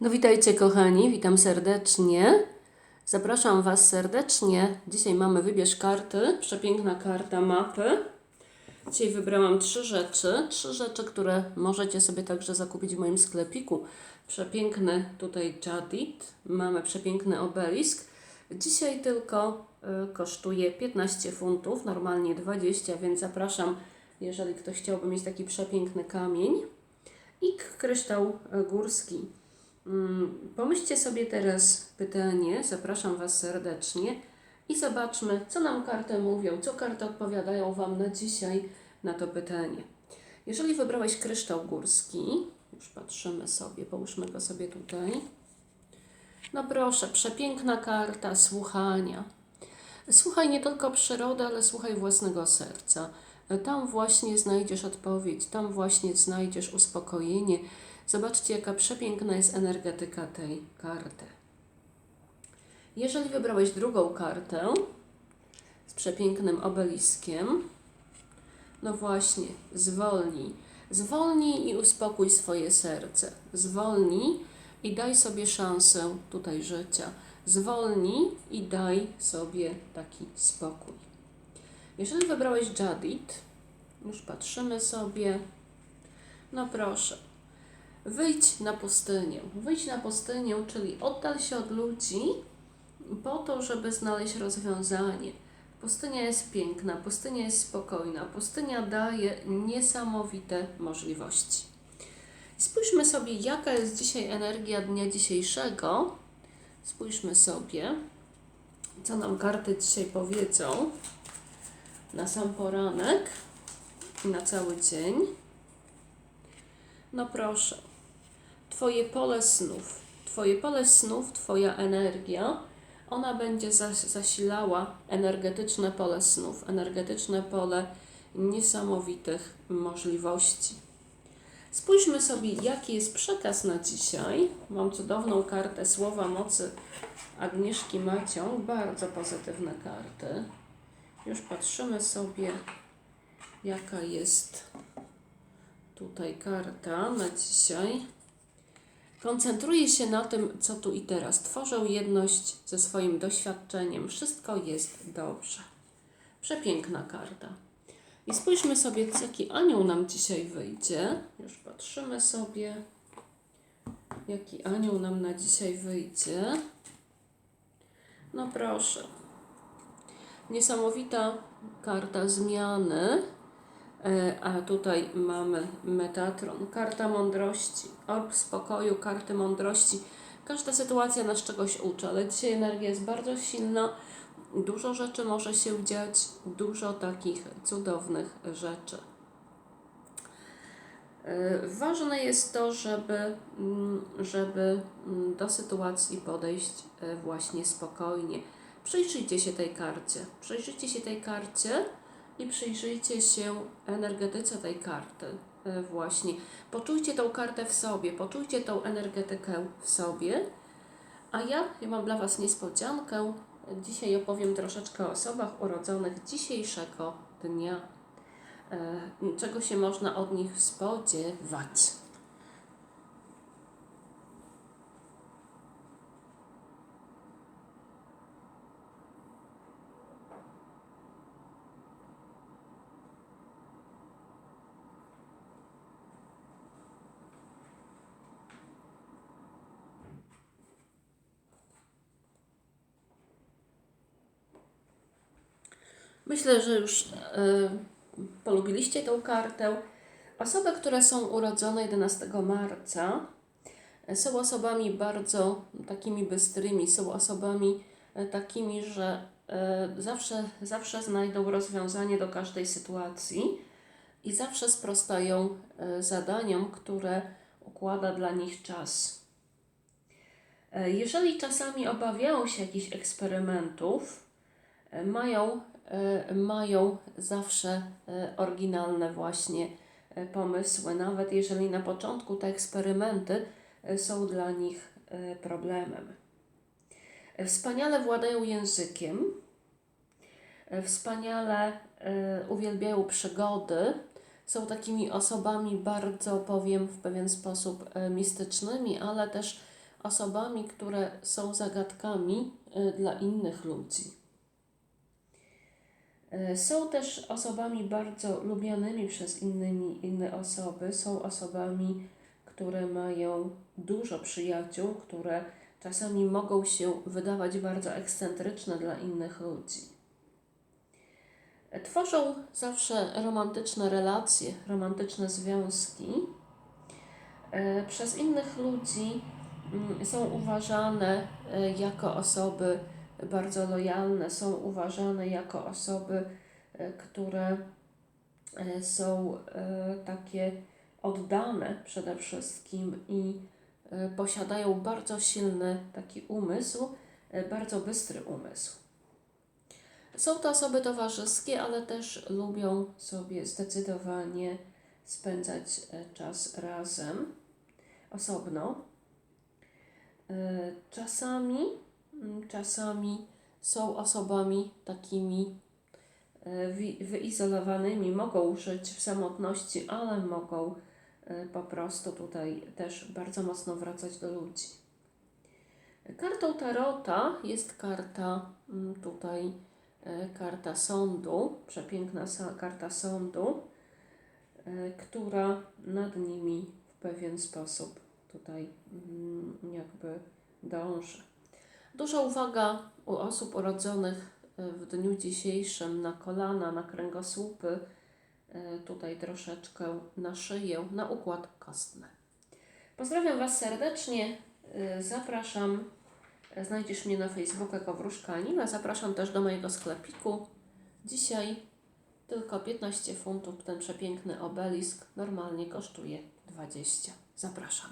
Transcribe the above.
No witajcie kochani, witam serdecznie. Zapraszam Was serdecznie. Dzisiaj mamy wybierz karty, przepiękna karta mapy. Dzisiaj wybrałam trzy rzeczy, trzy rzeczy, które możecie sobie także zakupić w moim sklepiku. Przepiękny tutaj jadit, mamy przepiękny obelisk. Dzisiaj tylko y, kosztuje 15 funtów, normalnie 20, więc zapraszam, jeżeli ktoś chciałby mieć taki przepiękny kamień. I kryształ y, górski. Mm, Pomyślcie sobie teraz pytanie, zapraszam Was serdecznie i zobaczmy, co nam karty mówią, co karty odpowiadają Wam na dzisiaj na to pytanie. Jeżeli wybrałeś kryształ górski, już patrzymy sobie, połóżmy go sobie tutaj. No proszę, przepiękna karta słuchania. Słuchaj nie tylko przyrody, ale słuchaj własnego serca. Tam właśnie znajdziesz odpowiedź, tam właśnie znajdziesz uspokojenie. Zobaczcie, jaka przepiękna jest energetyka tej karty. Jeżeli wybrałeś drugą kartę z przepięknym obeliskiem, no właśnie, zwolnij. Zwolnij i uspokój swoje serce. Zwolnij i daj sobie szansę tutaj życia. Zwolnij i daj sobie taki spokój. Jeżeli wybrałeś Jadit, już patrzymy sobie, no proszę, wyjdź na pustynię. Wyjdź na pustynię, czyli oddal się od ludzi po to, żeby znaleźć rozwiązanie. Pustynia jest piękna, pustynia jest spokojna, pustynia daje niesamowite możliwości. Spójrzmy sobie, jaka jest dzisiaj energia dnia dzisiejszego. Spójrzmy sobie, co nam karty dzisiaj powiedzą na sam poranek i na cały dzień. No proszę, Twoje pole snów, Twoje pole snów, Twoja energia, ona będzie zas- zasilała energetyczne pole snów, energetyczne pole niesamowitych możliwości. Spójrzmy sobie, jaki jest przekaz na dzisiaj. Mam cudowną kartę Słowa Mocy Agnieszki Macią, bardzo pozytywne karty. Już patrzymy sobie, jaka jest tutaj karta na dzisiaj. Koncentruję się na tym, co tu i teraz. Tworzę jedność ze swoim doświadczeniem. Wszystko jest dobrze. Przepiękna karta. I spójrzmy sobie, jaki anioł nam dzisiaj wyjdzie. Już patrzymy sobie, jaki anioł nam na dzisiaj wyjdzie. No proszę. Niesamowita karta zmiany. E, A tutaj mamy Metatron, karta mądrości, orb spokoju, karty mądrości. Każda sytuacja nas czegoś uczy, ale dzisiaj energia jest bardzo silna. Dużo rzeczy może się dziać, dużo takich cudownych rzeczy. E, Ważne jest to, żeby, mm, żeby mm, do sytuacji podejść e, właśnie spokojnie. Przyjrzyjcie się tej karcie. Przyjrzyjcie się tej karcie i przyjrzyjcie się energetyce tej karty. e, Właśnie. Poczujcie tą kartę w sobie, poczujcie tą energetykę w sobie. A ja, ja mam dla Was niespodziankę. Dzisiaj opowiem troszeczkę o osobach urodzonych dzisiejszego dnia. E, Czego się można od nich spodziewać. Myślę, że już e, polubiliście tą kartę. Osoby, które są urodzone 11 marca, e, są osobami bardzo takimi bystrymi, są osobami e, takimi, że zawsze, zawsze znajdą rozwiązanie do każdej sytuacji i zawsze sprostają zadaniom, które układa dla nich czas. Jeżeli czasami obawiają się jakichś eksperymentów, mają, e, mają zawsze e, oryginalne właśnie e, pomysły, nawet jeżeli na początku te eksperymenty są dla nich problemem. Wspaniale władają językiem, wspaniale uwielbiają przygody, są takimi osobami bardzo, powiem, w pewien sposób mistycznymi, ale też osobami, które są zagadkami dla innych ludzi. Y, Są też osobami bardzo lubianymi przez innymi, inne osoby. Są osobami, które mają dużo przyjaciół, które czasami mogą się wydawać bardzo ekscentryczne dla innych ludzi. Tworzą zawsze romantyczne relacje, romantyczne związki. E, Przez innych ludzi mm, są uważane e, jako osoby bardzo lojalne, są uważane jako osoby, e, które e, są e, takie oddane przede wszystkim i posiadają bardzo silny taki umysł, bardzo bystry umysł. Są to osoby towarzyskie, ale też lubią sobie zdecydowanie spędzać czas razem, osobno. Czasami, czasami są osobami takimi e, wyizolowanymi, mogą żyć w samotności, ale mogą e, po prostu tutaj też bardzo mocno wracać do ludzi. Kartą Tarota jest karta mm, tutaj e, karta sądu, przepiękna karta sądu, która nad nimi w pewien sposób tutaj mm, jakby dąży. Duża uwaga u osób urodzonych e, w dniu dzisiejszym na kolana, na kręgosłupy, e, tutaj troszeczkę na szyję, na układ kostny. Pozdrawiam Was serdecznie, e, zapraszam Znajdziesz mnie na Facebooku jako Wróżka Anima. Zapraszam też do mojego sklepiku. Dzisiaj tylko 15 funtów ten przepiękny obelisk normalnie kosztuje 20. Zapraszam.